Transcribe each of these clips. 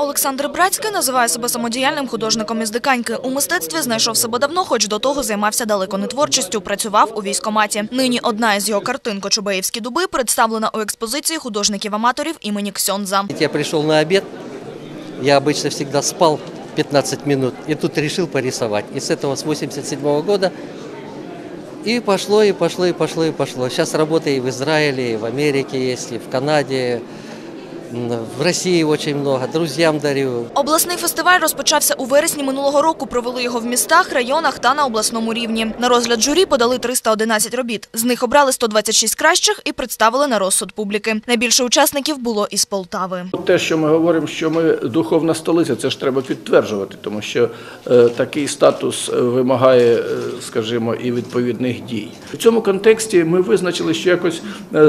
Олександр Брацький називає себе самодіяльним художником із Диканьки. У мистецтві знайшов себе давно, хоч до того займався далеко не творчістю. Працював у військкоматі. Нині одна із його картин «Кочубеївські дуби» представлена у експозиції художників-аматорів імені Ксьонза. Я пришел на обед, я обычно всегда спал 15 минут, и тут решил порисовать. И с этого, с 87 года, и пошло, и пошло, и пошло, и пошло. Сейчас работаю и в Израиле, и в Америке есть, и в Канаде, м, в России очень много, друзьям дарю. Обласний фестиваль розпочався у вересні минулого року. Провели його в містах, районах та на обласному рівні. На розгляд журі подали 311 робіт. З них обрали 126 кращих і представили на розсуд публіки. Найбільше учасників було із Полтави. Те, що ми говоримо, що ми духовна столиця, це ж треба підтверджувати, тому що е, такий статус е, вимагає, е, скажімо, і відповідних дій. В цьому контексті ми визначили, що якось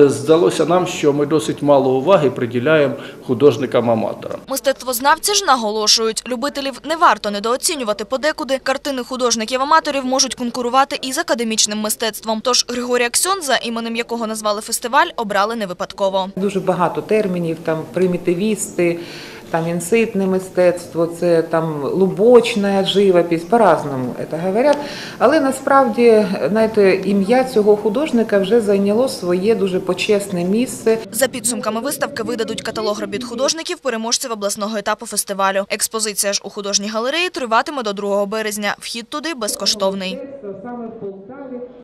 здалося нам, що ми досить мало уваги приділяємо художникам-аматорам. Мистецтвознавці ж наголошують, любителів не варто недооцінювати подекуди. Картини художників-аматорів можуть конкурувати із академічним мистецтвом. Тож Григорія Ксьонза, іменем якого назвали фестиваль, обрали не випадково. Дуже багато термінів, там примітивісти, там інситне мистецтво, це там лубочна живопись, по-разному це говорять. Але насправді, знаєте, ім'я цього художника вже зайняло своє дуже почесне місце. За підсумками виставки видадуть каталог робіт художників, переможців обласного етапу фестивалю. Експозиція ж у художній галереї триватиме до 2 березня. Вхід туди безкоштовний.